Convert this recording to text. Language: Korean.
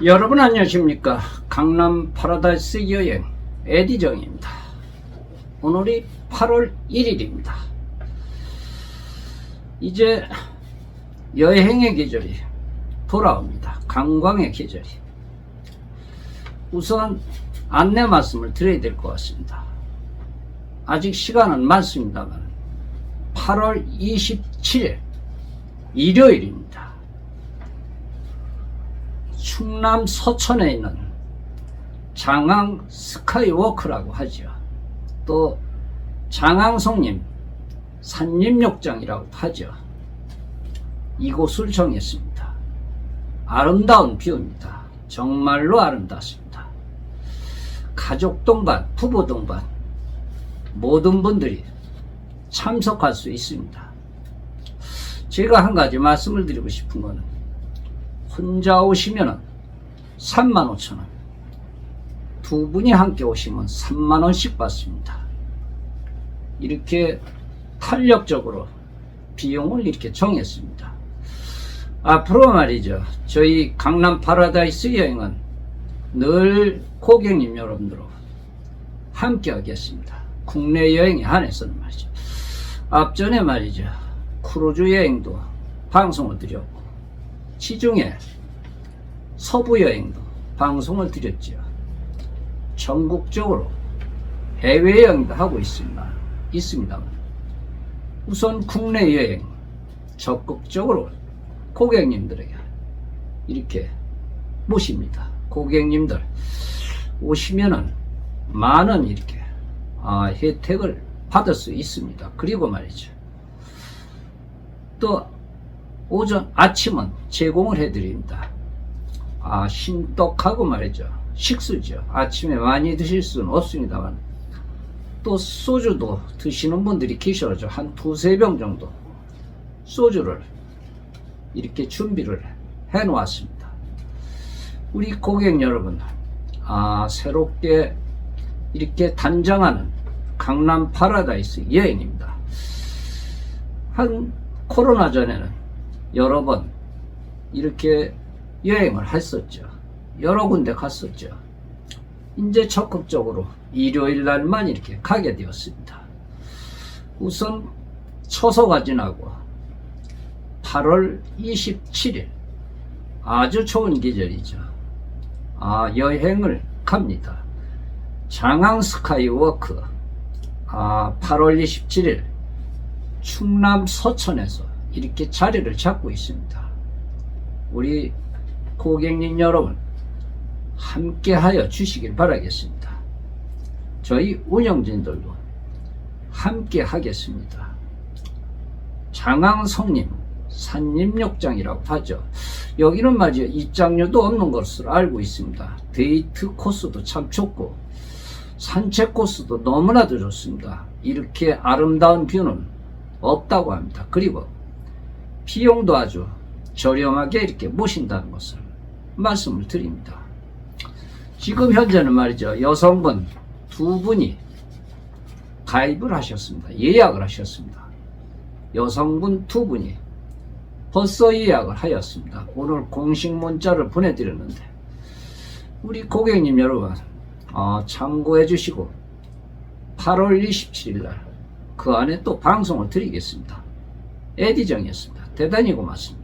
여러분 안녕하십니까? 강남 파라다이스 여행 에디정입니다. 오늘이 8월 1일입니다. 이제 여행의 계절이 돌아옵니다. 관광의 계절이. 우선 안내 말씀을 드려야 될 것 같습니다. 아직 시간은 많습니다만 8월 27일 일요일입니다 충남 서천에 있는 장항 스카이워크라고 하죠. 또 장항송림 산림욕장이라고 하죠. 이곳을 정했습니다. 아름다운 뷰입니다. 정말로 아름답습니다. 가족 동반, 부부 동반 모든 분들이 참석할 수 있습니다. 제가 한 가지 말씀을 드리고 싶은 것은 혼자 오시면은 3만 5천 원. 두 분이 함께 오시면 3만 원씩 받습니다. 이렇게 탄력적으로 비용을 이렇게 정했습니다. 앞으로 말이죠. 저희 강남 파라다이스 여행은 늘 고객님 여러분들과 함께 하겠습니다. 국내 여행에 한해서는 말이죠. 앞전에 말이죠. 크루즈 여행도 방송을 드렸고 시중에 서부 여행도 방송을 드렸죠. 전국적으로 해외 여행도 하고 있습니다. 있습니다만 우선 국내 여행 적극적으로 고객님들에게 이렇게 모십니다. 고객님들 오시면은 많은 이렇게 아, 혜택을 받을 수 있습니다. 그리고 말이죠. 또 오전 아침은 제공을 해드립니다. 아 신떡하고 말이죠 식수죠. 아침에 많이 드실 수는 없습니다만 또 소주도 드시는 분들이 계셔죠. 한 두세 병 정도 소주를 이렇게 준비를 해 놓았습니다. 우리 고객 여러분, 아, 새롭게 이렇게 단장하는 강남 파라다이스 여행입니다. 한 코로나 전에는 여러 번 이렇게 여행을 했었죠. 여러 군데 갔었죠. 이제 적극적으로 일요일 날만 이렇게 가게 되었습니다. 우선 처소가 지나고 8월 27일 아주 좋은 계절이죠. 아, 여행을 갑니다. 장항 스카이워크 아, 8월 27일 충남 서천에서 이렇게 자리를 잡고 있습니다. 우리 고객님 여러분 함께 하여 주시길 바라겠습니다. 저희 운영진들도 함께 하겠습니다. 장항성님 산림욕장이라고 하죠. 여기는 말이죠. 입장료도 없는 것으로 알고 있습니다. 데이트 코스도 참 좋고 산책 코스도 너무나도 좋습니다. 이렇게 아름다운 뷰는 없다고 합니다. 그리고 비용도 아주 저렴하게 이렇게 모신다는 것을 말씀을 드립니다. 지금 현재는 말이죠. 여성분 두 분이 가입을 하셨습니다. 예약을 하셨습니다. 여성분 두 분이 벌써 예약을 하였습니다. 오늘 공식 문자를 보내드렸는데 우리 고객님 여러분 어, 참고해 주시고 8월 27일 날 그 안에 또 방송을 드리겠습니다. 에디정이었습니다. 대단히 고맙습니다.